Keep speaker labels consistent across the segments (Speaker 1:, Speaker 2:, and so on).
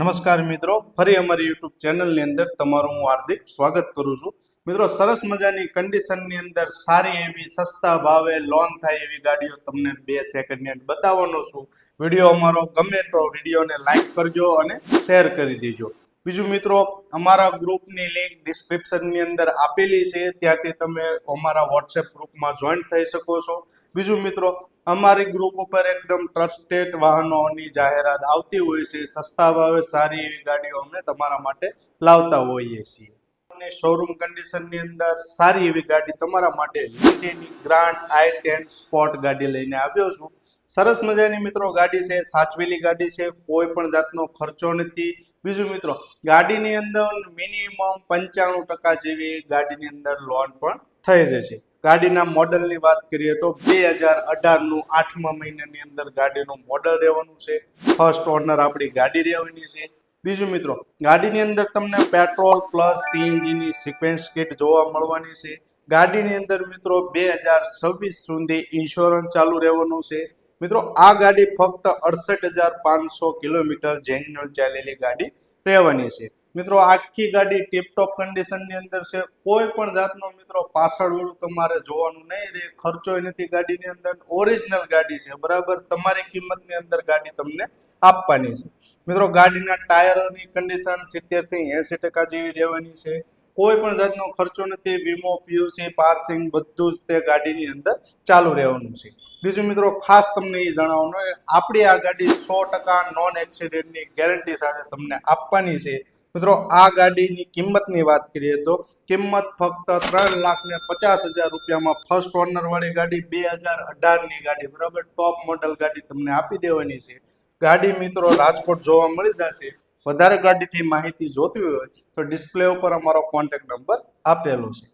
Speaker 1: નમસ્કાર મિત્રો, ફરી અમારી યુટ્યુબ ચેનલની અંદર તમારું હું હાર્દિક સ્વાગત કરું છું. મિત્રો, સરસ મજાની કન્ડિશનની અંદર સારી એવી, સસ્તા ભાવે લોન થાય એવી ગાડીઓ તમને બે સેકન્ડની અંદર બતાવવાનો છું. વીડિયો અમારો ગમે તો વિડીયોને લાઈક કરજો અને શેર કરી દેજો. બીજું મિત્રો, અમારા ગ્રુપની લિંક ડિસ્ક્રિપ્શનની અંદર આપેલી છે. ત્યાંથી તમે અમારા વોટ્સએપ ગ્રુપમાં જોઈન થઈ શકો છો. બીજું મિત્રો અમારી ગ્રુપ ઉપર એકદમ ટ્રસ્ટેડ વાહનોની જાહેરાત આવતી હોય છે, સસ્તા ભાવે સારી એવી ગાડીઓ અમે તમારા માટે લાવતા હોઈએ છીએ. અને શોરૂમ કન્ડિશનની અંદર સારી એવી ગાડી તમારા માટે યુનિટીની ગ્રાન્ડ આઈ ટેન સ્પોર્ટ ગાડી લઈને આવ્યો છું. સરસ મજાની મિત્રો ગાડી છે, સાચવેલી ગાડી છે, કોઈ પણ જાતનો ખર્ચો નથી. બીજું મિત્રો, ગાડીની અંદર મિનિમમ પંચાણું ટકા જેવી ગાડીની અંદર લોન પણ થઈ જશે. ગાડીના મોડલની વાત કરીએ તો બે હજાર અઢારનું આઠમા મહિનાની અંદર ગાડીનું મોડલ રહેવાનું છે. ફર્સ્ટ ઓનર આપણી ગાડી રહેવાની છે. બીજું મિત્રો, ગાડીની અંદર તમને પેટ્રોલ પ્લસ સીએનજીની સિક્વેન્સ કિટ જોવા મળવાની છે. ગાડીની અંદર મિત્રો બે હજાર છવ્વીસ સુધી ઇન્સ્યોરન્સ ચાલુ રહેવાનું છે. મિત્રો, આ ગાડી ફક્ત અડસઠ હજાર પાંચસો કિલોમીટર જેન્યુઅલ ચાલેલી ગાડી રહેવાની છે. મિત્રો, આખી ગાડી ટીપટોપ કન્ડિશનની અંદર છે. કોઈ પણ જાતનો મિત્રો પાછળવાળું તમારે જોવાનું નહીં રહે. ખર્ચો નથી ગાડીની અંદર ઓરિજિનલ ગાડી છે. બરાબર? તમારી કિંમતની અંદર ગાડી તમને આપવાની છે. મિત્રો, ગાડીના ટાયરોની કન્ડિશન સિત્તેરથી એસી ટકા જેવી રહેવાની છે. કોઈ પણ જાતનો ખર્ચો નથી. વીમો પીયુસી પાર્સિંગ બધું જ તે ગાડીની અંદર ચાલુ રહેવાનું છે. બીજું મિત્રો, ખાસ તમને એ જણાવવાનું આપણી આ ગાડી સો ટકા નોન એક્સિડન્ટની ગેરંટી સાથે તમને આપવાની છે. મિત્રો, આ ગાડીની કિંમતની વાત કરીએ તો કિંમત ફક્ત ત્રણ લાખ ને પચાસ હજાર રૂપિયામાં ફર્સ્ટ ઓનર વાળી ગાડી, બે હજાર અઢારની ગાડી, બરાબર? ટોપ મોડલ ગાડી તમને આપી દેવાની છે. ગાડી મિત્રો રાજકોટ જોવા મળી જશે. વધારે ગાડીથી માહિતી જોતી હોય તો ડિસ્પ્લે ઉપર અમારો કોન્ટેક્ટ નંબર આપેલો છે.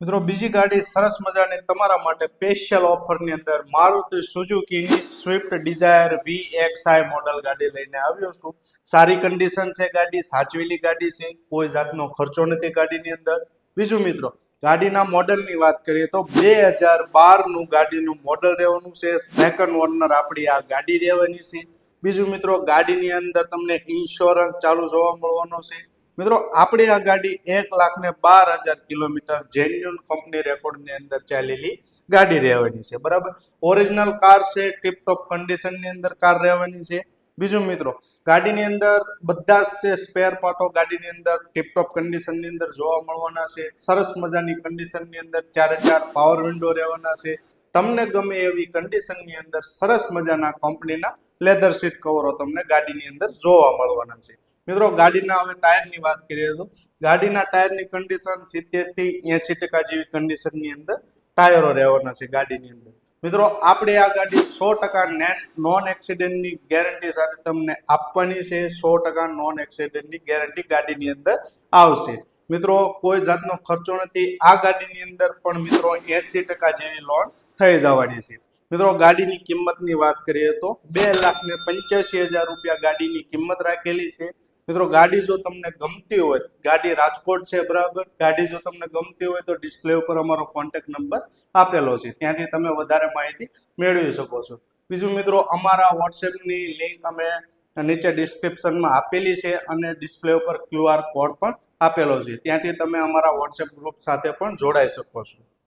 Speaker 1: મિત્રો, બીજી ગાડી સરસ મજાની તમારા માટે સ્પેશિયલ ઓફરની અંદર Maruti સુઝુકીની Swift Dzire V X I model ગાડી લઈને આવ્યો છું. સારી કન્ડિશન છે ગાડી, સાચવેલી ગાડી છે, કોઈ જાતનો ખર્ચો નથી ગાડીની અંદર. બીજું મિત્રો, ગાડીના મોડલની વાત કરીએ તો બે હજાર બારનું ગાડીનું મોડલ રહેવાનું છે. સેકન્ડ ઓનર આપણી આ ગાડી રહેવાની છે. બીજું મિત્રો, ગાડીની અંદર તમને ઇન્સ્યોરન્સ ચાલુ જોવા મળવાનો છે. મિત્રો, આપણી આ ગાડી એક લાખ ને બાર હજાર કિલોમીટર જેન્યુન કંપની રેકોર્ડની અંદર ચાલેલી ગાડી રહેવાની છે, બરાબર? ઓરિજિનલ કાર છે ટીપટોપ કન્ડિશનની અંદર કાર રહેવાની છે. બીજું મિત્રો, ગાડીની અંદર બધા જ તે સ્પેર પાર્ટો ગાડીની અંદર ટીપટોપ કન્ડિશનની અંદર જોવા મળવાના છે. સરસ મજાની કન્ડિશનની અંદર ચારે ચાર પાવર વિન્ડો રહેવાના છે. તમને ગમે એવી કન્ડિશનની અંદર સરસ મજાના કંપનીના લેધર સીટ કવરો તમને ગાડીની અંદર જોવા મળવાના છે. મિત્રો, ગાડીના હવે ટાયરની વાત કરીએ તો ગાડીના ટાયરની કન્ડિશન સિત્તેરથી એસી ટકા જેવી કન્ડિશનની અંદર ટાયરો રહેવાના છે ગાડીની અંદર. મિત્રો, આપણે આ ગાડી સો ટકા નોન એક્સિડન્ટની ગેરંટી સાથે તમને આપવાની છે. સો ટકા નોન એક્સિડન્ટની ગેરંટી ગાડીની અંદર આવશે. મિત્રો, કોઈ જાતનો ખર્ચો નથી. આ ગાડીની અંદર પણ મિત્રો એસી ટકા જેવી લોન થઈ જવાની છે. મિત્રો, ગાડીની કિંમતની વાત કરીએ તો બે લાખ ને પંચ્યાસી હજાર રૂપિયા ગાડીની કિંમત રાખેલી છે. મિત્રો, ગાડી જો તમને ગમતી હોય, ગાડી રાજકોટ છે, બરાબર? ગાડી જો તમને ગમતી હોય તો ડિસ્પ્લે ઉપર અમારો કોન્ટેક્ટ નંબર આપેલો છે. ત્યાંથી તમે વધારે માહિતી મેળવી શકો છો. બીજું મિત્રો, અમારા વોટ્સએપની લિંક અમે નીચે ડિસ્ક્રિપ્શનમાં આપેલી છે અને ડિસ્પ્લે ઉપર ક્યુઆર કોડ પણ આપેલો છે. ત્યાંથી તમે અમારા વોટ્સએપ ગ્રુપ સાથે પણ જોડાઈ શકો છો.